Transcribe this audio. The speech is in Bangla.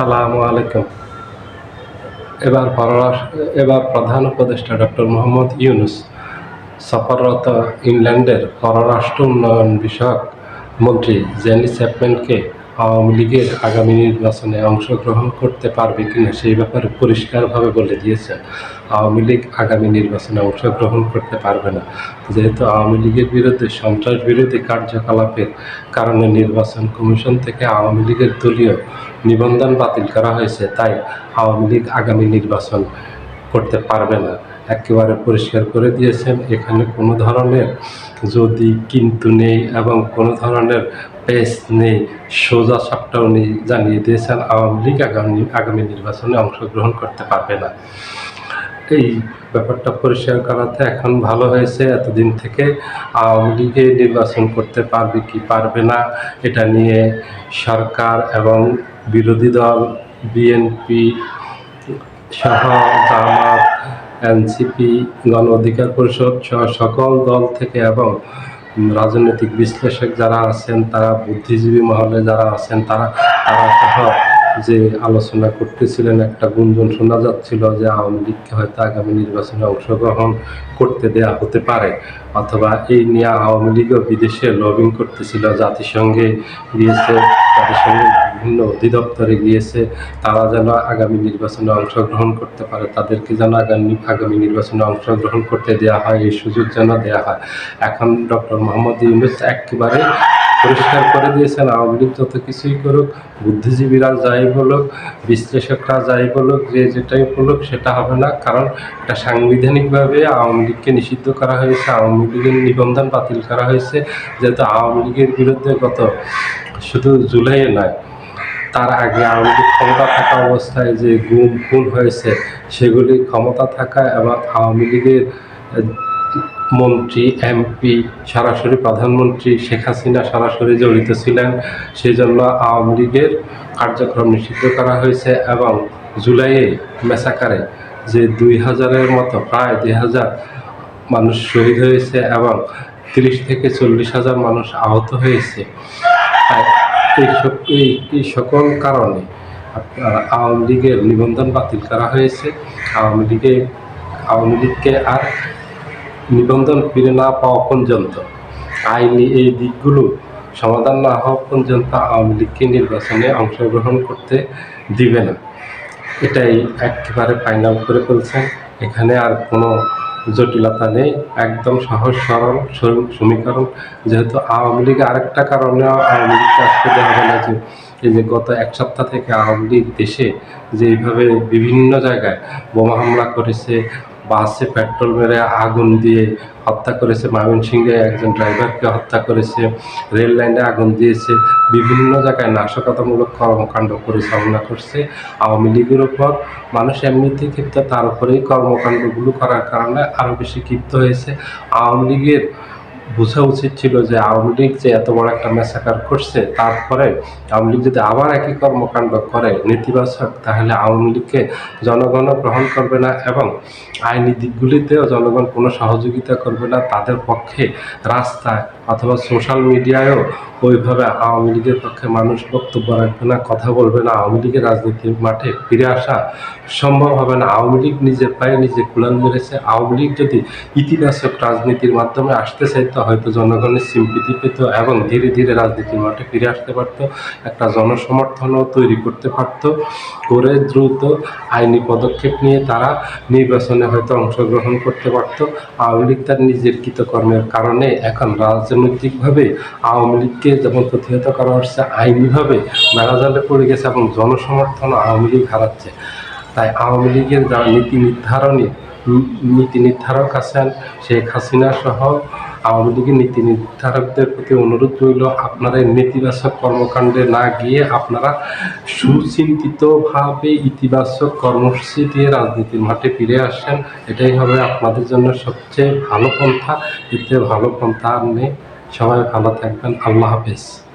সালামু আলাইকুম। এবার পররাষ্ট্র এবার প্রধান উপদেষ্টা ডক্টর মোহাম্মদ ইউনুস, সফররত ইংল্যান্ডের পররাষ্ট্র উন্নয়ন বিষয়ক মন্ত্রী জেনি চ্যাপম্যানকে আওয়ামী লীগের আগামী নির্বাচনে অংশগ্রহণ করতে পারবে কিনা সেই ব্যাপারে পরিষ্কারভাবে বলে দিয়েছেন আওয়ামী লীগ আগামী নির্বাচনে অংশগ্রহণ করতে পারবে না। যেহেতু আওয়ামী লীগের বিরুদ্ধে সন্ত্রাস বিরোধী কার্যকলাপের কারণে নির্বাচন কমিশন থেকে আওয়ামী লীগের দলীয় নিবন্ধন বাতিল করা হয়েছে, তাই আওয়ামী লীগ আগামী নির্বাচন করতে পারবে না। একেবারে পরিষ্কার করে দিয়েছেন, এখানে কোনো ধরনের যদি কিন্তু নেই এবং কোনো ধরনের পেস নেই, সোজা সাপটাও নেই জানিয়ে দিয়েছেন, আওয়ামী লীগ আগামী আগামী নির্বাচনে অংশগ্রহণ করতে পারবে না। এই ব্যাপারটা পরিষ্কার করাতে এখন ভালো হয়েছে, এতদিন থেকে আওয়ামী লীগে নির্বাচন করতে পারবে কি পারবে না, এটা নিয়ে সরকার এবং বিরোধী দল, বিএনপি সহ, জামাত, এনসিপি, গণ অধিকার পরিষদ সহ সকল দল থেকে এবং রাজনৈতিক বিশ্লেষক যারা আছেন, তারা বুদ্ধিজীবী মহলে যারা আছেন, তারা তারা সহ যে আলোচনা করতেছিলেন, একটা গুঞ্জন শোনা যাচ্ছিল যে আওয়ামী লীগকে হয়তো আগামী নির্বাচনে অংশগ্রহণ করতে দেয়া হতে পারে। অথবা এই নিয়ে আওয়ামী লীগও বিদেশে লবিং করতেছিল, জাতিসংঘে গিয়েছে, জাতিসংঘের বিভিন্ন অধিদপ্তরে গিয়েছে, তারা যেন আগামী নির্বাচনে অংশগ্রহণ করতে পারে। তাদেরকে যেন আগামী আগামী নির্বাচনে অংশগ্রহণ করতে দেওয়া হয়, এই সুযোগ যেন দেওয়া হয়। এখন ডক্টর মোহাম্মদ ইউনুস একেবারে পরিষ্কার করে দিয়েছেন, আওয়ামী লীগ যত কিছুই করুক, বুদ্ধিজীবীরা যাই বলুক, বিশ্লেষকরা যাই বলুক, যে যেটাই বলুক, সেটা হবে না। কারণ এটা সাংবিধানিকভাবে আওয়ামী লীগকে নিষিদ্ধ করা হয়েছে, আওয়ামী লীগের নিবন্ধন বাতিল করা হয়েছে। যেহেতু আওয়ামী লীগের বিরুদ্ধে গত শুধু জুলাইয়ে নয় তার আগে আওয়ামী ক্ষমতা থাকা অবস্থায় যে গুম, খুন হয়েছে, সেগুলি ক্ষমতা থাকা এবং আওয়ামী লীগের মন্ত্রী, এমপি, সরাসরি প্রধানমন্ত্রী শেখ হাসিনা সরাসরি জড়িত ছিলেন। সেই জন্য আওয়ামী লীগের কার্যক্রম নিষিদ্ধ করা হয়েছে এবং জুলাইয়ে মেসাকারে যে দুই হাজারের মতো, প্রায় দুই হাজার মানুষ শহীদ হয়েছে এবং তিরিশ থেকে চল্লিশ হাজার মানুষ আহত হয়েছে। এই সকল কারণে আওয়ামী লীগের নিবন্ধন বাতিল করা হয়েছে। আওয়ামী লীগে, আওয়ামী লীগকে আর নিবন্ধন ফিরে না পাওয়া পর্যন্ত আইনি এই দিকগুলো সমাধান না হওয়া পর্যন্ত আওয়ামী লীগকে নির্বাচনে অংশগ্রহণ করতে দিবে না। এটাই একেবারে ফাইনাল করে ফেলছেন। এখানে আর কোনো জটিলতা নেই, একদম সহজ, সরল সমীকরণ। যেহেতু আওয়ামী লীগ আরেকটা কারণে আওয়ামী লীগকে আসতে দেওয়া হবে না যে, এই যে গত এক সপ্তাহ থেকে আওয়ামী লীগ দেশে যেইভাবে বিভিন্ন জায়গায় বোমা হামলা করেছে বাসে পেট্রোল মেরে আগুন দিয়ে হত্যা করেছে ময়মনসিংহে একজন ড্রাইভারকে হত্যা করেছে, রেল লাইনে আগুন দিয়েছে, বিভিন্ন জায়গায় নাশকতামূলক কর্মকাণ্ড পরিচালনা করছে আওয়ামী লীগের ওপর মানুষ এমনিতে ক্ষিপ্ত তার উপরেই কর্মকাণ্ডগুলো করার কারণে আরও বেশি ক্ষিপ্ত হয়েছে। আওয়ামী লীগের বোঝা উচিত ছিল যে আওয়ামী লীগ যে এত বড় একটা ম্যাসাকার করছে, তারপরে আওয়ামী লীগ যদি আবার একই কর্মকাণ্ড করে নেতিবাচক, তাহলে আওয়ামী লীগকে জনগণও গ্রহণ করবে না এবং আইনি দিকগুলিতেও জনগণ কোনো সহযোগিতা করবে না। তাদের পক্ষে রাস্তায় অথবা সোশ্যাল মিডিয়ায়ও ওইভাবে আওয়ামী লীগের পক্ষে মানুষ বক্তব্য রাখবে না, কথা বলবে না। আওয়ামী লীগের রাজনীতির মাঠে ফিরে আসা সম্ভব হবে না। আওয়ামী লীগ নিজের পায়ে নিজে কুলান মেরেছে। আওয়ামী লীগ যদি ইতিবাচক রাজনীতির মাধ্যমে আসতে চাইতো হয়তো জনগণের সিম্পিতি পেত এবং ধীরে ধীরে রাজনীতির মাঠে ফিরে আসতে পারত, একটা জনসমর্থনও তৈরি করতে পারত। করে দ্রুত আইনি পদক্ষেপ নিয়ে তারা নির্বাচনে হয়তো অংশগ্রহণ করতে পারত। আওয়ামী লীগ তার নিজের কৃতকর্মের কারণে এখন রাজনৈতিকভাবে আওয়ামী লীগকে যেমন প্রতিহত করা হচ্ছে, আইনিভাবে বেড়াজালে পড়ে গেছে এবং জনসমর্থন আওয়ামী লীগ হারাচ্ছে। তাই আওয়ামী লীগের যারা নীতি নির্ধারণী, নীতি নির্ধারক আছেন শেখ হাসিনা সহ আওয়ামী লীগের নীতি নির্ধারকদের প্রতি অনুরোধ রইল, আপনারা নেতিবাচক কর্মকাণ্ডে না গিয়ে আপনারা সুচিন্তিতভাবে ইতিবাচক কর্মসূচি দিয়ে রাজনীতির মাঠে ফিরে আসেন। এটাই হবে আপনাদের জন্য সবচেয়ে ভালো পন্থা। এতে ভালো পন্থা আর নেই। সবাই ভালো থাকবেন। আল্লাহ হাফেজ।